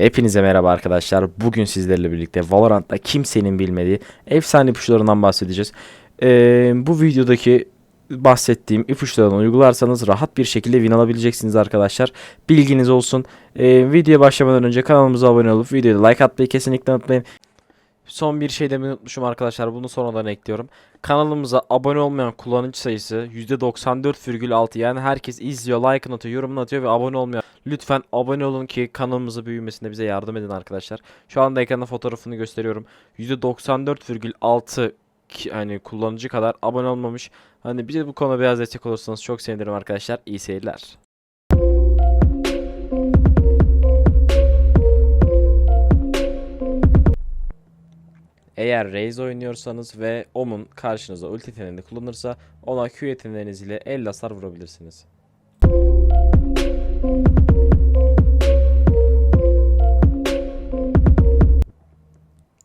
Hepinize merhaba arkadaşlar. Bugün sizlerle birlikte Valorant'ta kimsenin bilmediği efsane ipuçlarından bahsedeceğiz. Ee, bu videodaki bahsettiğim ipuçlarını uygularsanız rahat bir şekilde win alabileceksiniz arkadaşlar. Bilginiz olsun. Ee, videoya başlamadan önce kanalımıza abone olup videoya like atmayı kesinlikle unutmayın. Son bir şey demeyi unutmuşum arkadaşlar. Bunu sonradan ekliyorum. Kanalımıza abone olmayan kullanıcı sayısı %94,6 yani herkes izliyor, like atıyor, yorum atıyor ve abone olmuyor. Lütfen abone olun ki kanalımızı büyümesinde bize yardım edin arkadaşlar. Şu anda ekranda fotoğrafını gösteriyorum. %94,6 ki- hani kullanıcı kadar abone olmamış. Hani bize bu konuda biraz destek olursanız çok sevinirim arkadaşlar. İyi seyirler. Eğer Raze oynuyorsanız ve Omun karşınıza ulti yeteneğini kullanırsa ona Q yeteneğiniz ile el hasar vurabilirsiniz.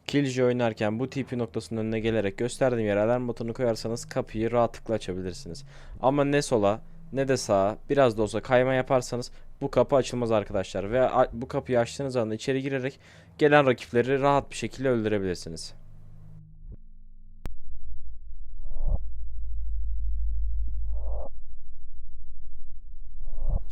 Killjoy oynarken bu TP noktasının önüne gelerek gösterdiğim yere alarm butonu koyarsanız kapıyı rahatlıkla açabilirsiniz. Ama ne sola ne de sağa biraz da olsa kayma yaparsanız bu kapı açılmaz arkadaşlar. Ve bu kapıyı açtığınız anda içeri girerek gelen rakipleri rahat bir şekilde öldürebilirsiniz.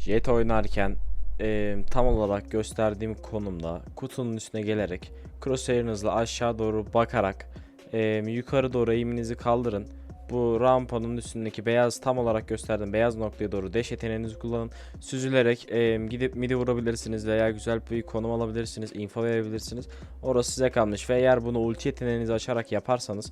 Jet oynarken eee, tam olarak gösterdiğim konumda kutunun üstüne gelerek crosshair'ınızla aşağı doğru bakarak eee, yukarı doğru eğiminizi kaldırın. Bu rampanın üstündeki beyaz tam olarak gösterdiğim beyaz noktaya doğru dash yeteneğinizi kullanın. Süzülerek eee, gidip midi vurabilirsiniz veya güzel bir konum alabilirsiniz, info verebilirsiniz. Orası size kalmış ve eğer bunu ulti yeteneğinizi açarak yaparsanız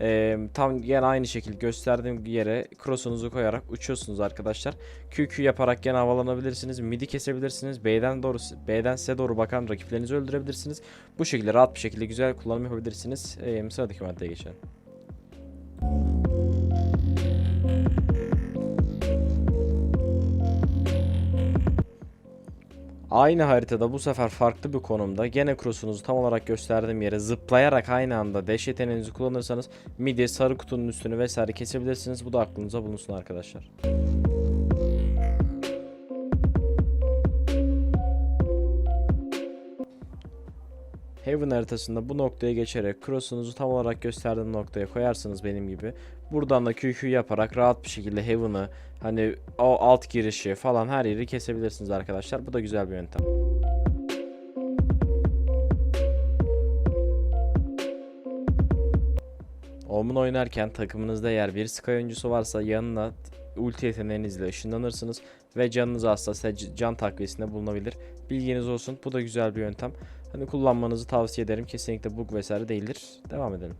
eee, tam gene aynı şekilde gösterdiğim yere crossunuzu koyarak uçuyorsunuz arkadaşlar. QQ yaparak gene havalanabilirsiniz. Midi kesebilirsiniz. B'den doğru B'den size doğru bakan rakiplerinizi öldürebilirsiniz. Bu şekilde rahat bir şekilde güzel kullanım yapabilirsiniz. Ee, sıradaki maddeye geçelim. Aynı haritada bu sefer farklı bir konumda gene cross'unuzu tam olarak gösterdiğim yere zıplayarak aynı anda dash yeteneğinizi kullanırsanız midi, sarı kutunun üstünü vesaire kesebilirsiniz. Bu da aklınıza bulunsun arkadaşlar. Heaven haritasında bu noktaya geçerek cross'unuzu tam olarak gösterdiğim noktaya koyarsınız benim gibi. Buradan da QQ yaparak rahat bir şekilde Heaven'ı hani o alt girişi falan her yeri kesebilirsiniz arkadaşlar. Bu da güzel bir yöntem. Omun oynarken takımınızda eğer bir Sky oyuncusu varsa yanına ulti yeteneğinizle ışınlanırsınız ve canınız c- can takviyesinde bulunabilir. Bilginiz olsun. Bu da güzel bir yöntem. Hani kullanmanızı tavsiye ederim. Kesinlikle bug vesaire değildir. Devam edelim.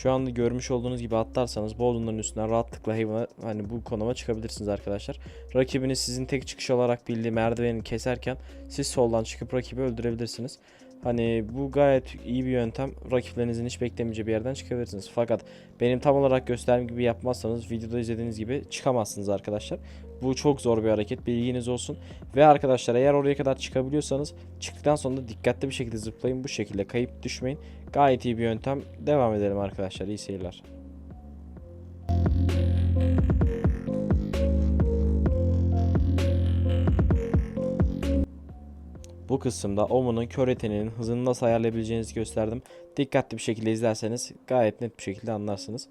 Şu anda görmüş olduğunuz gibi atlarsanız Bolden'ların üstünden rahatlıkla Haven'a hani bu konuma çıkabilirsiniz arkadaşlar. Rakibiniz sizin tek çıkış olarak bildiği merdiveni keserken siz soldan çıkıp rakibi öldürebilirsiniz. Hani bu gayet iyi bir yöntem. Rakiplerinizin hiç beklemeyeceği bir yerden çıkabilirsiniz. Fakat benim tam olarak gösterdiğim gibi yapmazsanız videoda izlediğiniz gibi çıkamazsınız arkadaşlar. Bu çok zor bir hareket. Bilginiz olsun. Ve arkadaşlar eğer oraya kadar çıkabiliyorsanız çıktıktan sonra da dikkatli bir şekilde zıplayın. Bu şekilde kayıp düşmeyin. Gayet iyi bir yöntem. Devam edelim arkadaşlar. İyi seyirler. Bu kısımda Omun'un kör yeteneğinin hızını nasıl ayarlayabileceğinizi gösterdim. Dikkatli bir şekilde izlerseniz gayet net bir şekilde anlarsınız.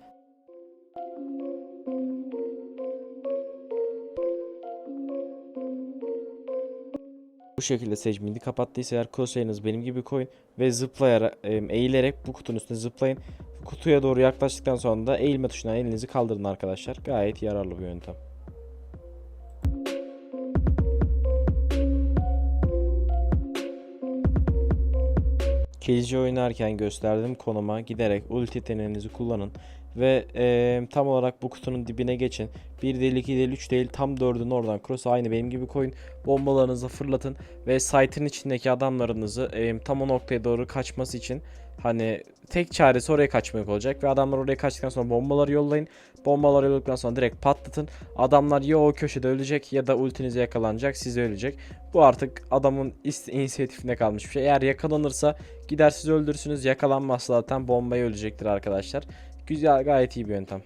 Bu şekilde Sage midi kapattıysa eğer crosshair'ınızı benim gibi koyun ve zıplayarak, eğilerek bu kutunun üstüne zıplayın. Kutuya doğru yaklaştıktan sonra da eğilme tuşuna elinizi kaldırın arkadaşlar. Gayet yararlı bir yöntem. Killjoy oynarken gösterdiğim konuma giderek ulti yeteneğinizi kullanın ve eee, tam olarak bu kutunun dibine geçin. 1 değil 2 değil 3 değil tam 4'ünü oradan cross aynı benim gibi koyun. Bombalarınızı fırlatın ve site'ın içindeki adamlarınızı eee, tam o noktaya doğru kaçması için Hani tek çaresi oraya kaçmak olacak ve adamlar oraya kaçtıktan sonra bombaları yollayın. Bombaları yolladıktan sonra direkt patlatın. Adamlar ya o köşede ölecek ya da ultinize yakalanacak size ölecek. Bu artık adamın inisiyatifine kalmış bir şey. Eğer yakalanırsa gider sizi öldürsünüz yakalanmazsa zaten bombaya ölecektir arkadaşlar. Güzel gayet iyi bir yöntem.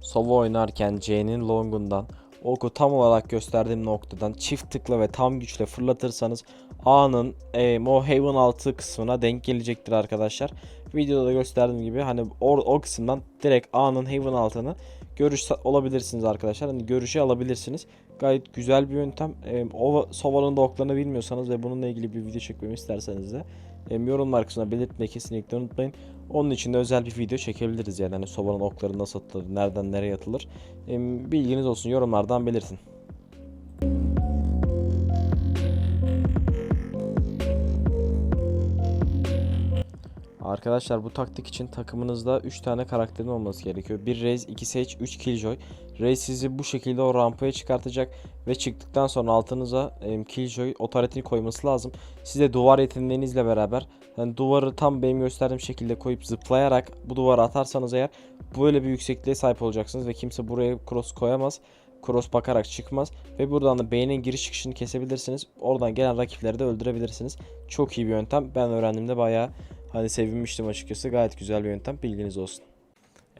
Sova oynarken Jane'in longundan oku tam olarak gösterdiğim noktadan çift tıkla ve tam güçle fırlatırsanız A'nın em, o Haven altı kısmına denk gelecektir arkadaşlar. Videoda da gösterdiğim gibi hani o, o kısımdan direkt A'nın Haven altını görüş olabilirsiniz arkadaşlar. Hani görüşe alabilirsiniz. Gayet güzel bir yöntem. Em, o Sova'nın da oklarını bilmiyorsanız ve bununla ilgili bir video çekmemi isterseniz de yorumlar kısmına belirtmeyi kesinlikle unutmayın. Onun için de özel bir video çekebiliriz yani hani Sova'nın okları nasıl atılır, nereden nereye atılır. Bilginiz olsun yorumlardan belirtin. Arkadaşlar bu taktik için takımınızda 3 tane karakterin olması gerekiyor. Bir Raze, 2 Sage, 3 Killjoy. Raze sizi bu şekilde o rampaya çıkartacak ve çıktıktan sonra altınıza em, Killjoy otaretini koyması lazım. Size duvar yeteneğinizle beraber yani duvarı tam benim gösterdiğim şekilde koyup zıplayarak bu duvara atarsanız eğer böyle bir yüksekliğe sahip olacaksınız ve kimse buraya cross koyamaz. Cross bakarak çıkmaz ve buradan da beynin giriş çıkışını kesebilirsiniz. Oradan gelen rakipleri de öldürebilirsiniz. Çok iyi bir yöntem. Ben öğrendiğimde bayağı hani sevinmiştim açıkçası. Gayet güzel bir yöntem. Bilginiz olsun.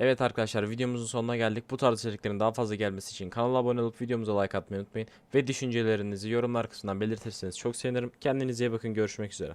Evet arkadaşlar videomuzun sonuna geldik. Bu tarz içeriklerin daha fazla gelmesi için kanala abone olup videomuza like atmayı unutmayın. Ve düşüncelerinizi yorumlar kısmından belirtirseniz çok sevinirim. Kendinize iyi bakın. Görüşmek üzere.